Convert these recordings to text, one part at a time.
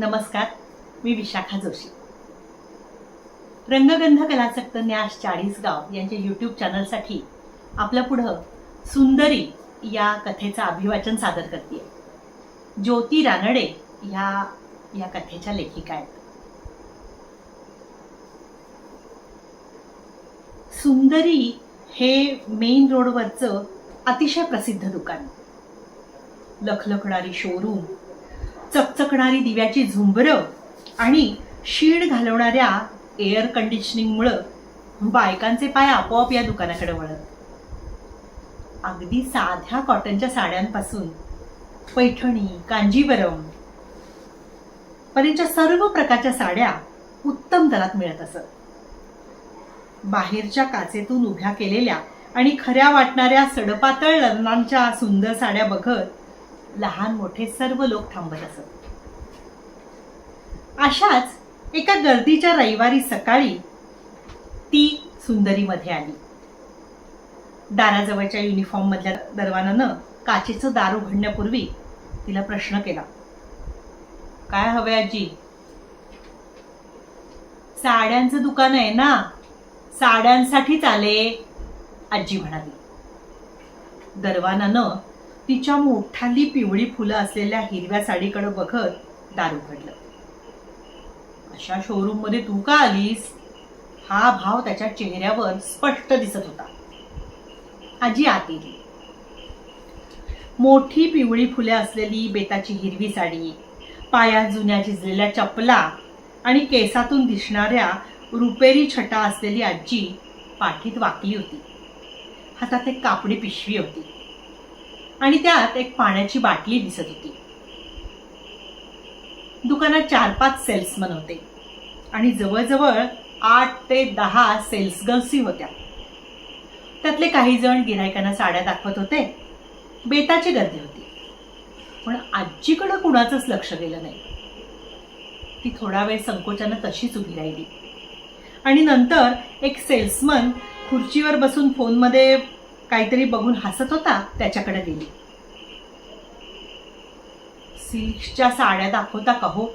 नमस्कार मी विशाखा जोशी. रंगगंध कलासक्त न्यास चाळीसगाव यांच्या यूट्यूब चॅनलसाठी आपल्या पुढं सुंदरी या कथेचं अभिवाचन सादर करते ज्योती रानडे ह्या या कथेच्या लेखिका आहेत. सुंदरी हे मेन रोडवरचं अतिशय प्रसिद्ध दुकान. लखलखणारी शोरूम चकचकणारी दिव्याची झुंबरं आणि शीण घालवणाऱ्या एअर कंडिशनिंगमुळं बायकांचे पाय आपोआप या दुकानाकडे वळत. अगदी साध्या कॉटनच्या साड्यांपासून पैठणी कांजीवरम पर्यंतच्या सर्व प्रकारच्या साड्या उत्तम दरात मिळत असत. बाहेरच्या काचेतून उभ्या केलेल्या आणि खऱ्या वाटणाऱ्या सडपातळ लग्नांच्या सुंदर साड्या बघत लहान मोठे सर्व लोक थांबत असत. अशाच एका गर्दीच्या रविवारी सकाळी ती सुंदरीमध्ये आली. दाराजवळच्या युनिफॉर्म मधल्या दरवानानं काचेचं दार उघडण्यापूर्वी तिला प्रश्न केला. काय हवे आजी? साड्यांचं दुकान आहे ना. साड्यांसाठीच आले. आजी म्हणाली. दरवानानं तिच्या मोठाली पिवळी फुलं असलेल्या हिरव्या साडीकडे बघत दार उघडलं. अशा शोरूममध्ये तू का आलीस? हा भाव त्याच्या चेहऱ्यावर स्पष्ट दिसत होता. आजी आत गेली. मोठी पिवळी फुले असलेली बेताची हिरवी साडी पायात जुन्या झिजलेल्या चपला आणि केसातून दिसणाऱ्या रुपेरी छटा असलेली आजी पाठीत वाकली होती. हातात एक कापडी पिशवी होती. आणि त्यात एक पाण्याची बाटली दिसत होती. दुकानात चार पाच सेल्समन होते. आणि जवळजवळ आठ ते दहा सेल्स गर्ल्सही होत्या. त्यातले काही जण गिरायकांना साड्या दाखवत होते. बेताची गर्दी होती. पण आजीकडं कुणाचंच लक्ष गेलं नाही. ती थोडा वेळ संकोचानं तशीच उभी राहिली. आणि नंतर एक सेल्समन खुर्चीवर बसून फोनमध्ये काहीतरी बघून हसत होता त्याच्याकडे गेली. सिल्कच्या साड्या दाखवता का हो?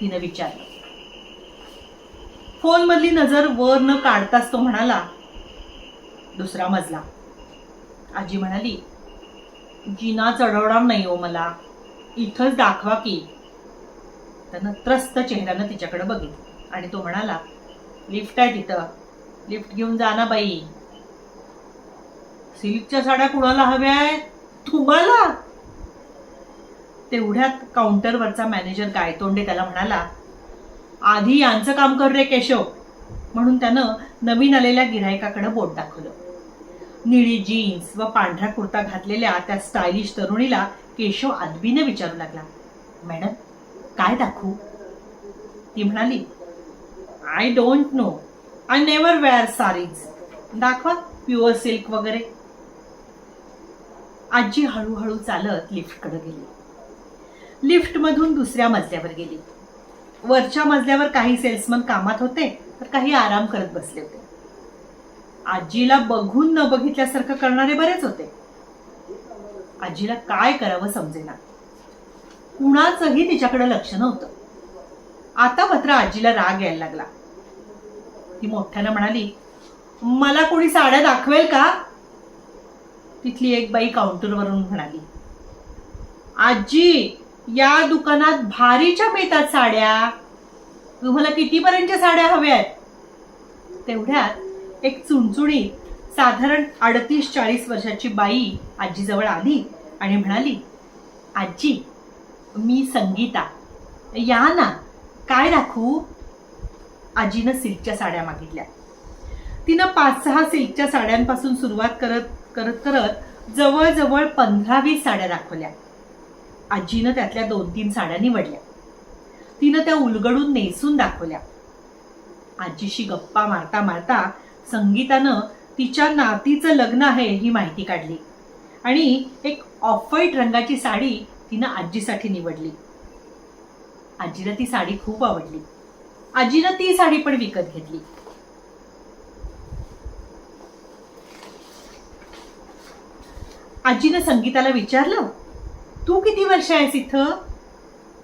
तिनं विचारलं. फोनमधली नजर वर न काढताच तो म्हणाला दुसरा मजला. आजी म्हणाली जिना चढवणार नाही हो मला. इथंच दाखवा की. त्यानं त्रस्त चेहऱ्यानं तिच्याकडे बघितलं आणि तो म्हणाला लिफ्ट आहे तिथं. लिफ्ट घेऊन जा ना बाई. सिल्कच्या साड्या कुणाला हव्या आहेत? तुम्हाला? तेवढ्यात काउंटरवरचा मॅनेजर गायतोंडे त्याला म्हणाला आधी यांचं काम कर रे केशव. म्हणून त्यानं नवीन आलेल्या गिरायकाकडे बोट दाखवलं. निळी जीन्स व पांढरा कुर्ता घातलेल्या त्या स्टायलिश तरुणीला केशव आदबीने विचारू लागला मॅडम काय दाखवू? ती म्हणाली I don't know I never wear saris दाखवा प्युअर सिल्क वगैरे. आजी हळूहळू चालत लिफ्टकडे गेली. लिफ्टमधून दुसऱ्या मजल्यावर गेली. वरच्या मजल्यावर काही सेल्समन कामात होते तर काही आराम करत बसले होते. आजीला बघून न बघितल्यासारखं करणारे बरेच होते. आजीला काय करावं समजेना. कुणाचंही तिच्याकडे लक्ष नव्हतं. आता मात्र आजीला राग यायला लागला. ती मोठ्यानं म्हणाली मला कोणी साड्या दाखवेल का? तिथली एक बाई काउंटरवरून म्हणाली आजी या दुकानात भारीच्या मिळतात साड्या. तुम्हाला कितीपर्यंतच्या साड्या हव्या आहेत तेवढ्यात एक चुणचुणी साधारण अडतीस चाळीस वर्षाची बाई आजीजवळ आली आणि म्हणाली आजी मी संगीता. या ना काय दाखवू? आजीनं सिल्कच्या साड्या मागितल्या. तिनं पाच सहा सिल्कच्या साड्यांपासून सुरुवात करत करत करत जवळजवळ पंधरा वीस साड्या दाखवल्या. आजीनं त्यातल्या दोन तीन साड्या निवडल्या. तिनं त्या उलगडून नेसून दाखवल्या. आजीशी गप्पा मारता मारता संगीतानं तिच्या नातीचं लग्न आहे ही माहिती काढली. आणि एक ऑफ व्हाईट रंगाची साडी तिनं आजीसाठी निवडली. आजीला ती साडी खूप आवडली. आजीनं ती साडी पण विकत घेतली. आजीनं संगीताला विचारलं तू किती वर्ष आहेस इथं?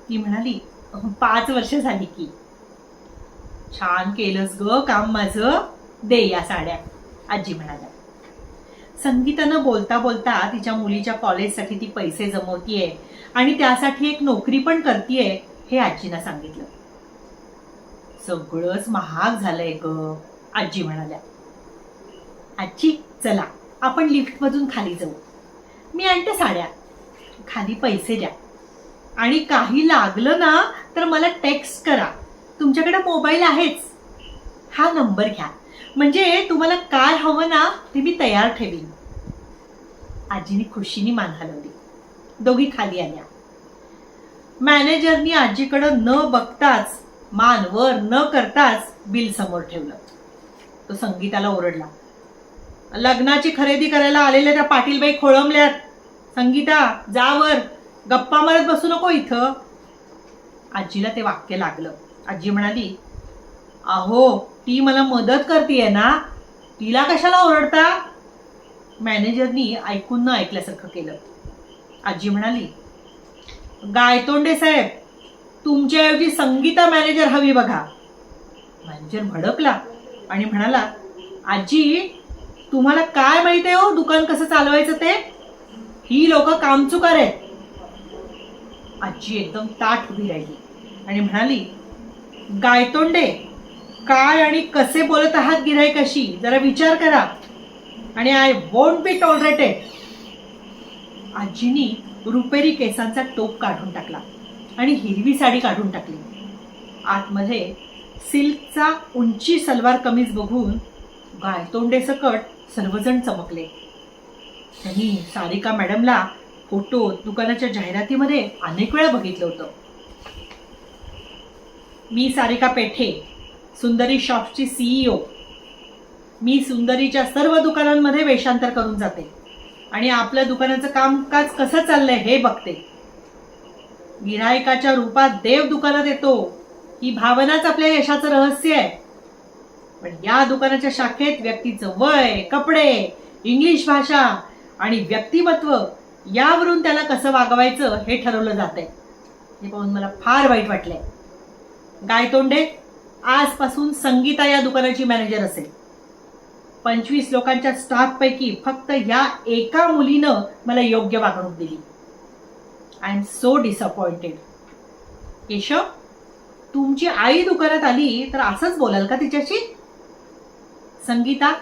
ती म्हणाली पाच वर्ष झाली की. छान केलंस ग काम माझं दे या साड्या आजी म्हणाल्या. संगीतानं बोलता बोलता तिच्या मुलीच्या कॉलेजसाठी ती पैसे जमवतीये आणि त्यासाठी एक नोकरी पण करतीये हे आजीनं सांगितलं. सगळंच महाग झालंय ग आजी म्हणाल्या. आजी चला आपण लिफ्टमधून खाली जाऊ. मी आणते साड्या. खाली पैसे द्या. आणि काही लागलं ना तर मला टेक्स्ट करा. तुमच्याकडे मोबाईल आहेच. हा नंबर घ्या. म्हणजे तुम्हाला काय हवं ना ते मी तयार ठेवीन. आजीने खुशीने मान हलवली दोघी खाली आल्या. मॅनेजरनी आजीकडं न बघताच मान वर न करताच बिल समोर ठेवलं. तो संगीताला ओरडला. लग्नाची खरेदी करायला आलेल्या त्या पाटीलबाई खोळंबल्यात. संगीता जावर गप्पा मारत बसू नको इथं. आजीला ते वाक्य लागलं. आजी म्हणाली अहो ती मला मदत करते ना? तिला कशाला ओरडता? मॅनेजरनी ऐकून न ऐकल्यासारखं केलं. आजी म्हणाली गायतोंडे साहेब तुमच्याऐवजी संगीता मॅनेजर हवी बघा. मॅनेजर भडकला आणि म्हणाला आजी तुम्हाला काय माहिती आहे हो दुकान कसं चालवायचं ते? ही लोक कामचुकार आहेत. आजी एकदम ताठ उभी राहिली आणि म्हणाली गायतोंडे काय आणि कसे बोलत आहात गिरायकाशी जरा विचार करा. आणि आय वोंट बी टॉलरेटेड. आजीनी रुपेरी केसांचा टोप काढून टाकला आणि हिरवी साडी काढून टाकली. आतमध्ये सिल्कचा उंची सलवार कमीज बघून गायतोंडे सकट सर्वजण चमकले. त्यांनी सारिका मॅडमला फोटो दुकानाच्या जाहिरातीमध्ये अनेक वेळा बघितलं होतं. मी सारिका पेठे सुंदरी शॉपची सीईओ मी सुंदरीच्या सर्व दुकानांमध्ये वेषांतर करून जाते आणि आपल्या दुकानाचं कामकाज कसं चाललंय हे बघते. गिरायकाच्या रूपात देव दुकानात येतो ही भावनाच आपल्या यशाचं रहस्य आहे. पण या दुकानाच्या शाखेत व्यक्तीचं वय कपडे इंग्लिश भाषा आणि व्यक्तिमत्व यावरून त्याला कसं वागवायचं हे ठरवलं जातंय. हे पाहून मला फार वाईट वाटलंय. गायतोंडे आजपासून संगीता या दुकानाची मॅनेजर असेल. पंचवीस लोकांच्या स्टाफपैकी फक्त ह्या एका मुलीनं मला योग्य वागणूक दिली. I am so disappointed. Keshav तुमची आई दुकानात आली तर असंच बोलाल का तिच्याशी? संगीता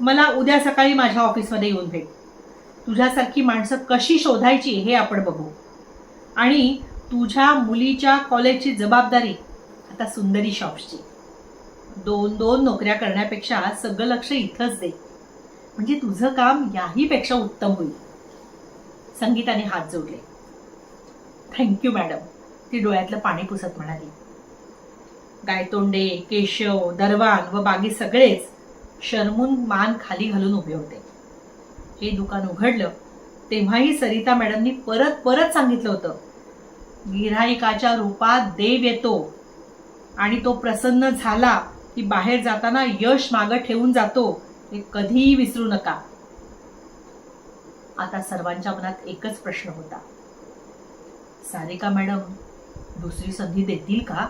मला उद्या सकाळी माझ्या ऑफिसमध्ये येऊन भेट. तुझ्यासारखी माणसं कशी शोधायची हे आपण बघू. आणि तुझ्या मुलीच्या कॉलेजची जबाबदारी आता सुंदरी शॉप्सची. दोन दोन नोकऱ्या करण्यापेक्षा सगळं लक्ष इथंच दे. म्हणजे तुझं काम याहीपेक्षा उत्तम होईल. संगीताने हात जोडले. थँक्यू मॅडम ती डोळ्यातलं पाणी पुसत म्हणाली. गायतोंडे केशव दरवान व बागी सगळेच शरमून मान खाली घालून उभे होते. हे दुकान उघडलं तेव्हाही सरिता मॅडमनी परत परत सांगितलं होतं गिऱ्हाईकाच्या रूपात देव येतो आणि तो प्रसन्न झाला की बाहेर जाताना यश मागं ठेवून जातो हे कधीही विसरू नका. आता सर्वांच्या मनात एकच प्रश्न होता. सारिका मॅडम दुसरी संधी देतील का?